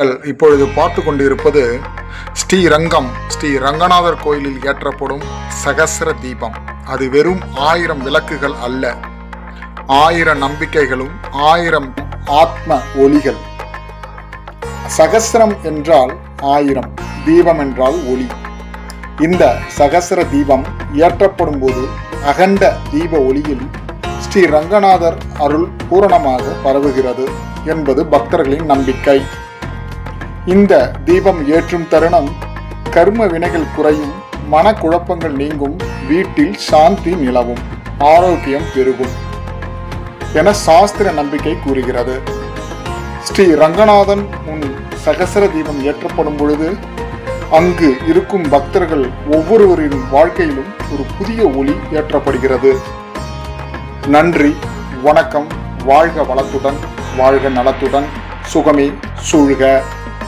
நீங்கள் இப்பொழுது பார்த்து கொண்டிருப்பது ஸ்ரீரங்கம் ஸ்ரீ ரங்கநாதர் கோயிலில் ஏற்றப்படும் சகஸ்ர தீபம். அது வெறும் ஆயிரம் விளக்குகள் அல்ல. ஆயிரம் நம்பிக்கைகளும் ஆயிரம் ஆத்ம ஒளிகள். சகஸ்ரம் என்றால் ஆயிரம் தீபம் என்றால் ஒளி. இந்த சகஸ்ர தீபம் ஏற்றப்படும் போது அகண்ட தீப ஒளியில் ஸ்ரீ ரங்கநாதர் அருள் பூரணமாக பரவுகிறது என்பது பக்தர்களின் நம்பிக்கை. இந்த தீபம் ஏற்றும் தருணம் கர்ம வினைகள் குறையும் மனக்குழப்பங்கள் நீங்கும் வீட்டில் சாந்தி நிலவும் ஆரோக்கியம் பெருகும் என சாஸ்திர நம்பிக்கை கூறுகிறது. ஸ்ரீ ரங்கநாதன் முன் சகசர தீபம் ஏற்றப்படும் பொழுது அங்கு இருக்கும் பக்தர்கள் ஒவ்வொருவரின் வாழ்க்கையிலும் ஒரு புதிய ஒளி ஏற்றப்படுகிறது. நன்றி வணக்கம் வாழ்க வளத்துடன் வாழ்க நலத்துடன் சுகமே சூழ்க.